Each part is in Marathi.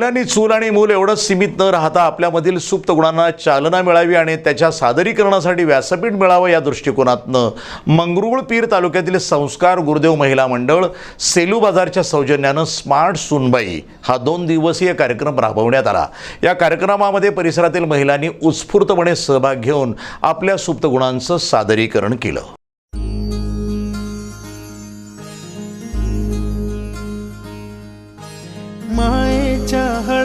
महिलांनी चूल आणि मूल एवढंच सीमित न राहता आपल्यामधील सुप्त गुणांना चालना मिळावी आणि त्याच्या सादरीकरणासाठी व्यासपीठ मिळावं या दृष्टिकोनातनं मंगरुळपीर तालुक्यातील संस्कार गुरुदेव महिला मंडळ सेलू बाजारच्या सौजन्यानं स्मार्ट सुनबाई हा दोन दिवसीय कार्यक्रम राबवण्यात आला. या कार्यक्रमामध्ये परिसरातील महिलांनी उत्स्फूर्तपणे सहभाग घेऊन आपल्या सुप्त गुणांचं सादरीकरण केलं.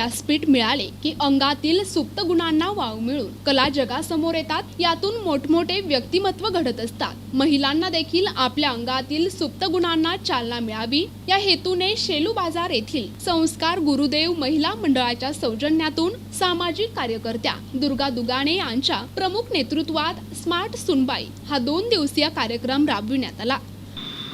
व्यासपीठ मिळाले की अंगातील सुप्त गुणांना वाव मिळून कला जगासमोर येतात यातून मोठमोठे व्यक्तिमत्व घडत असतात. महिलांना देखील आपल्या अंगातील सुप्त गुणांना चालना मिळावी या हेतूने शेलू बाजार येथील संस्कार गुरुदेव महिला मंडळाच्या सौजन्यातून सामाजिक कार्यकर्त्या दुर्गा दुगाणे यांच्या प्रमुख नेतृत्वात स्मार्ट सुनबाई हा दोन दिवसीय कार्यक्रम राबविण्यात आला.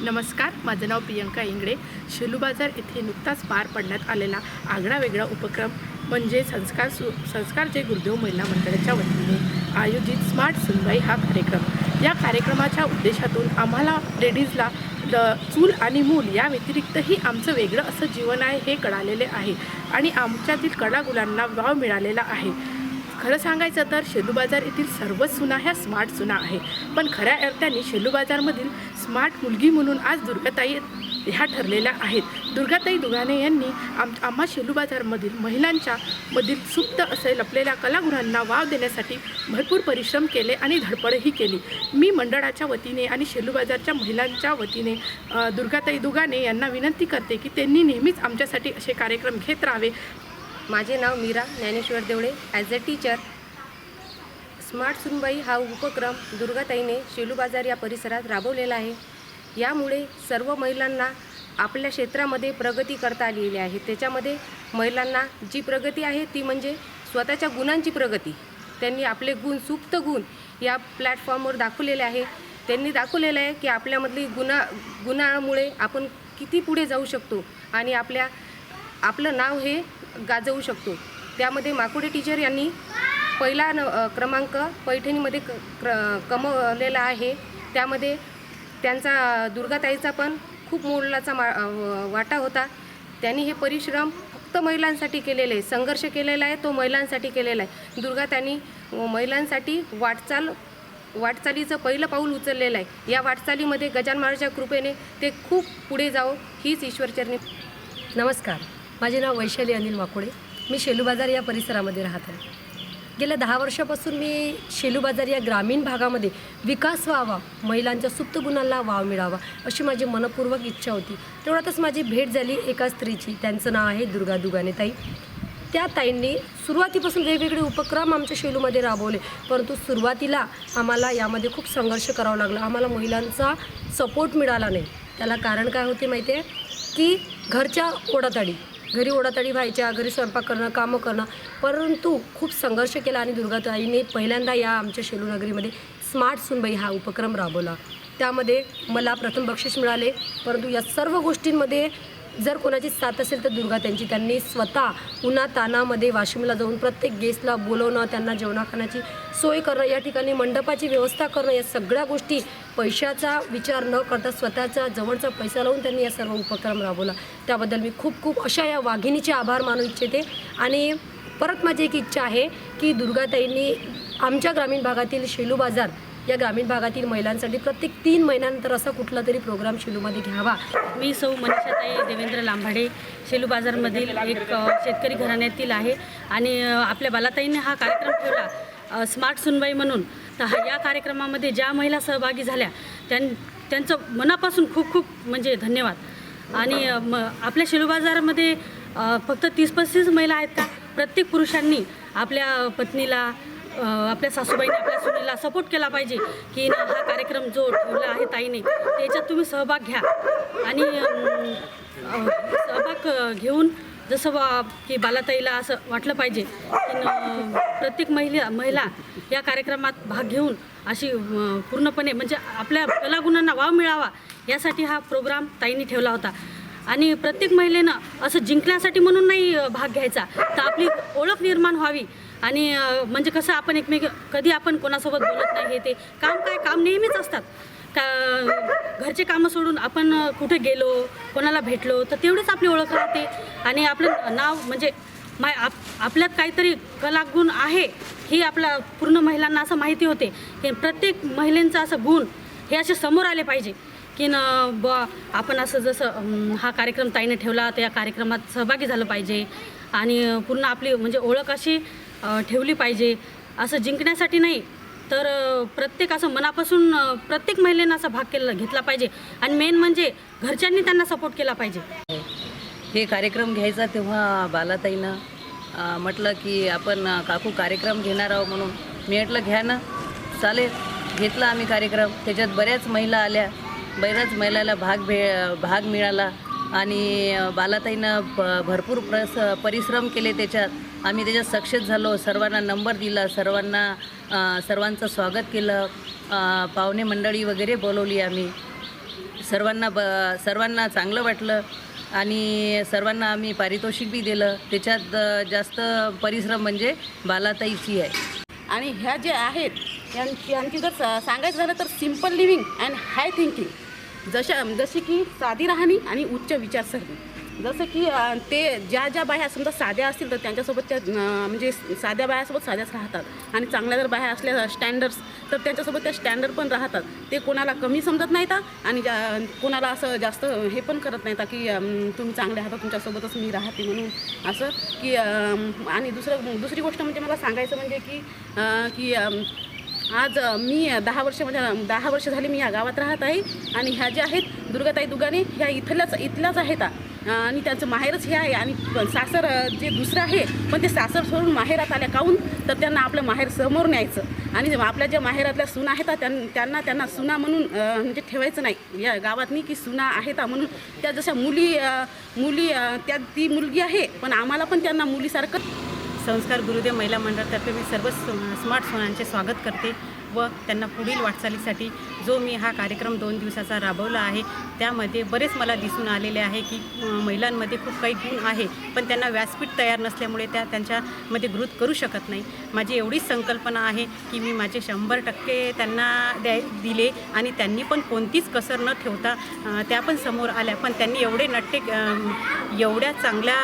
नमस्कार माझं नाव प्रियंका इंगडे शेलू बाजार येथे नुकताच पार पडण्यात आलेला आगळा वेगळा उपक्रम म्हणजे संस्कार सु संस्कार जे गुरुदेव महिला मंडळाच्या वतीने आयोजित स्मार्ट सुनवाई हा कार्यक्रम. या कार्यक्रमाच्या उद्देशातून आम्हाला लेडीजला द चूल आणि मूल या व्यतिरिक्तही आमचं वेगळं असं जीवन आहे हे कळालेले आहे आणि आमच्यातील कलागुलांना वाव मिळालेला आहे. खरं सांगायचं तर शेलू बाजार येथील सर्वच सुना ह्या स्मार्ट सुना आहे. पण खऱ्या अर्थाने शेलू बाजारमधील स्मार्ट मुलगी म्हणून आज दुर्गाताई ह्या ठरलेल्या आहेत. दुर्गाताई दुगाने यांनी आम आम्हा शेलू बाजारमधील महिलांच्या मधील सुप्त असे लपलेल्या कलागुणांना वाव देण्यासाठी भरपूर परिश्रम केले आणि धडपडही केली. मी मंडळाच्या वतीने आणि शेलू बाजारच्या महिलांच्या वतीने दुर्गाताई दुगाने यांना विनंती करते की त्यांनी नेहमीच आमच्यासाठी असे कार्यक्रम घेत राहावे. माझे नाव Meera Dnyaneshwar Deole. As a teacher smart सुनबाई हा उपक्रम दुर्गाताईने शेलू बाजार या परिसरात राबवलेला आहे. यामुळे सर्व महिलांना आपल्या क्षेत्रामध्ये प्रगती करता आलेली आहे. त्याच्यामध्ये महिलांना जी प्रगती आहे ती म्हणजे स्वतःच्या गुणांची प्रगती. त्यांनी आपले गुण सुप्त गुण या प्लॅटफॉर्मवर दाखवलेले आहे. त्यांनी दाखवलेलं आहे की आपल्यामधली गुणा गुणामुळे आपण किती पुढे जाऊ शकतो आणि आपल्या आपलं नाव हे गाजवू शकतो. त्यामध्ये माकुडे टीचर यांनी पहिला न क्रमांक पैठणीमध्ये क क्र कमवलेला आहे. त्यामध्ये त्यांचा दुर्गाताईचा पण खूप मोलाचा मा वाटा होता. त्यांनी हे परिश्रम फक्त महिलांसाठी केलेले आहे. संघर्ष केलेला आहे तो महिलांसाठी केलेला आहे. दुर्गाताईंनी अ, महिलांसाठी वाटचाल वाटचालीचं पहिलं पाऊल उचललेलं आहे. या वाटचालीमध्ये गजान महाराजच्या कृपेने ते खूप पुढे जावं हीच ईश्वरचरणी. नमस्कार. माझे नाव वैशाली अनिल वाकोडे. मी शेलू बाजार या परिसरामध्ये राहत आहे. गेल्या दहा वर्षापासून मी शेलू बाजार या ग्रामीण भागामध्ये विकास व्हावा महिलांच्या सुप्त गुणांना वाव मिळावा अशी माझी मनपूर्वक इच्छा होती. तेवढ्यातच माझी भेट झाली एका स्त्रीची. त्यांचं नाव आहे दुर्गा दुगाने ताई त्या ताईंनी सुरुवातीपासून वेगवेगळे उपक्रम आमच्या शेलूमध्ये राबवले परंतु सुरुवातीला आम्हाला यामध्ये खूप संघर्ष करावा लागला. आम्हाला महिलांचा सपोर्ट मिळाला नाही. त्याला कारण काय होते माहिती आहे की घरच्या ओढाताडी. घरी ओढाताडी व्हायच्या घरी स्वयंपाक करणं कामं करणं. परंतु खूप संघर्ष केला आणि दुर्गाताईने पहिल्यांदा या आमच्या शेलू नगरीमध्ये स्मार्ट सुनबाई हा उपक्रम राबवला. त्यामध्ये मला प्रथम बक्षीस मिळाले. परंतु या सर्व गोष्टींमध्ये जर कोणाची साथ असेल तर दुर्गा त्यांची. त्यांनी स्वतः उन्हा तानामध्ये वाशिमला जाऊन प्रत्येक गेस्टला बोलवणं त्यांना जेवणा खाण्याची सोय करणं या ठिकाणी मंडपाची व्यवस्था करणं या सगळ्या गोष्टी पैशाचा विचार न करता स्वतःचा जवळचा पैसा लावून त्यांनी या सर्व उपक्रम राबवला. त्याबद्दल मी खूप खूप अशा या वाघिणीचे आभार मानू इच्छिते. आणि परत माझी एक इच्छा आहे की दुर्गाताईंनी आमच्या ग्रामीण भागातील शेलू बाजार या ग्रामीण भागातील महिलांसाठी प्रत्येक तीन महिन्यानंतर असा कुठला तरी प्रोग्राम शेलूमध्ये घ्यावा. मी सौ मनीषाताई देवेंद्र लांभाडे शेलू बाजारमधील एक शेतकरी घराण्यातील आहे. आणि आपल्या बालाताईने हा कार्यक्रम ठेवला स्मार्ट सुनबाई म्हणून. तर हा या कार्यक्रमामध्ये ज्या महिला सहभागी झाल्या त्यां त्यांचं मनापासून खूप खूप म्हणजे धन्यवाद. आणि म आपल्या शेलू बाजारामध्ये फक्त तीस पस्तीस महिला आहेत का? प्रत्येक पुरुषांनी आपल्या पत्नीला आपल्या सासूबाईने आपल्या सुनेला सपोर्ट केला पाहिजे की ना हा कार्यक्रम जो ठेवला आहे ताईने त्याच्यात तुम्ही सहभाग घ्या. आणि सहभाग घेऊन जसं बा की बालाताईला असं वाटलं पाहिजे की प्रत्येक महिला महिला या कार्यक्रमात भाग घेऊन अशी पूर्णपणे म्हणजे आपल्या कलागुणांना वाव मिळावा यासाठी हा प्रोग्राम ताईने ठेवला होता. आणि प्रत्येक महिलेनं असं जिंकण्यासाठी म्हणून नाही भाग घ्यायचा. तर आपली ओळख निर्माण व्हावी. आणि म्हणजे कसं आपण एकमेक कधी आपण कोणासोबत बोलत नाही हे ते काम काय काम नेहमीच असतात. का घरचे कामं सोडून आपण कुठे गेलो कोणाला भेटलो तर तेवढीच आपली ओळख राहते. आणि आपलं नाव म्हणजे माय आप आपल्यात काहीतरी कलागुण आहे ही आपल्या पूर्ण महिलांना असं माहिती होते. की प्रत्येक महिलेंचा असं गुण हे असे समोर आले पाहिजे. की न ब आपण असं जसं हा कार्यक्रम ताईने ठेवला तर या कार्यक्रमात सहभागी झालं पाहिजे. आणि पूर्ण आपली म्हणजे ओळख अशी ठेवली पाहिजे. असं जिंकण्यासाठी नाही तर प्रत्येक असं मनापासून प्रत्येक महिलेनं असा भाग केला घेतला पाहिजे. आणि मेन म्हणजे घरच्यांनी त्यांना सपोर्ट केला पाहिजे. हे कार्यक्रम घ्यायचा तेव्हा बालाताईनं म्हटलं की आपण काकू कार्यक्रम घेणार आहोत म्हणून. मी म्हटलं घ्या ना. चालेल. घेतला आम्ही कार्यक्रम. त्याच्यात बऱ्याच महिला आल्या. बऱ्याच महिलाला भाग भे भाग मिळाला. आणि बालाताईनं प भरपूर प्रस परिश्रम केले त्याच्यात. आम्ही त्याच्यात सक्सेस झालो. सर्वांना नंबर दिला. सर्वांना सर्वांचं स्वागत केलं. पाहुणे मंडळी वगैरे बोलवली आम्ही. सर्वांना ब सर्वांना चांगलं वाटलं आणि सर्वांना आम्ही पारितोषिक बी दिलं. त्याच्यात जास्त परिश्रम म्हणजे बालाताईची आहे. आणि ह्या ज्या आहेत यांची आणखी जर सांगायचं झालं तर simple living and high thinking जशा जशी की साधी राहणी आणि उच्च विचारसरणी. जसं की ते ज्या ज्या बाह्या समजा साध्या असतील तर त्यांच्यासोबत त्या म्हणजे साध्या बायासोबत साध्याच राहतात. आणि चांगल्या जर बाह्या असल्या स्टँडर्ड्स तर त्यांच्यासोबत त्या स्टँडर्ड पण राहतात. ते कोणाला कमी समजत नाहीत आणि ज्या कोणाला असं जास्त हे पण करत नाहीत की तुम्ही चांगले आहात तुमच्यासोबतच मी राहते म्हणून. असं की आणि दुसरं दुसरी गोष्ट म्हणजे मला सांगायचं म्हणजे की की आज मी दहा वर्ष म्हणजे दहा वर्ष झाली मी या गावात राहत आहे. आणि ह्या ज्या आहेत दुर्गाताई दुगाने ह्या इथल्याच इथल्याच आहेत. आणि त्यांचं माहेरच हे आहे. आणि सासर जे दुसरं आहे पण ते सासर सोडून माहेरात आल्या काहून? तर त्यांना आपलं माहेर समोर न्यायचं. आणि आपल्या ज्या माहेरातल्या सुना आहेत त्यां त्यांना त्यांना सुना म्हणून म्हणजे ठेवायचं नाही. या गावातनी की सुना आहेत म्हणून. त्या जशा मुली मुली त्या ती मुलगी आहे पण आम्हाला पण त्यांना मुलीसारखं संस्कार गुरुदेव महिला मंडळातर्फे मी सर्व स्मार्ट सोनांचे स्वागत करते व त्यांना पुढील वाटचालीसाठी जो मी हा कार्यक्रम दोन दिवसाचा राबवला आहे त्यामध्ये बरेच मला दिसून आलेले आहे की महिलांमध्ये खूप काही गुण आहे पण त्यांना व्यासपीठ तयार नसल्यामुळे त्या त्यांच्यामध्ये ग्रोथ करू शकत नाही. माझी एवढीच संकल्पना आहे की मी माझे शंभर टक्के त्यांना द्याय दिले आणि त्यांनी पण कोणतीच कसर न ठेवता त्या पण समोर आल्या. पण त्यांनी एवढे नट्टे एवढ्या चांगल्या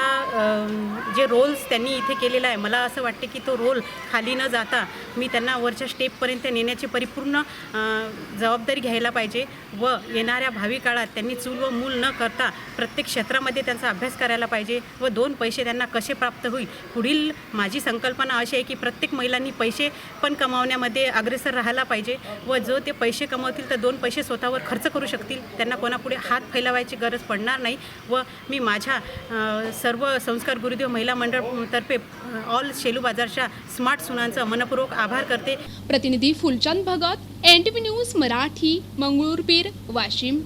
जे रोल्स त्यांनी इथे केलेला आहे मला असं वाटते की तो रोल खाली न जाता मी त्यांना वरच्या स्टेपपर्यंत नेण्याची परिपूर्ण अं, जबाबदारी घ्यायला पाहिजे व येणाऱ्या भावी काळात त्यांनी चूल व मूल न करता प्रत्येक क्षेत्रामध्ये त्यांचा अभ्यास करायला पाहिजे व दोन पैसे त्यांना कसे प्राप्त होईल? पुढील माझी संकल्पना अशी आहे की प्रत्येक महिलांनी पैसे पण कमावण्यामध्ये अग्रेसर राहायला पाहिजे व जो ते पैसे कमवतील तर दोन पैसे स्वतःवर खर्च करू शकतील. त्यांना कोणापुढे हात फैलावायची गरज पडणार नाही व मी माझ्या सर्व संस्कार गुरुदेव महिला मंडळतर्फे ऑल शेलू बाजारच्या स्मार्ट सुनांचा मनपूर्वक आभार करते. प्रतिनिधी Phulchand Bhagat N T P news Marathi Mangrulpir Washim.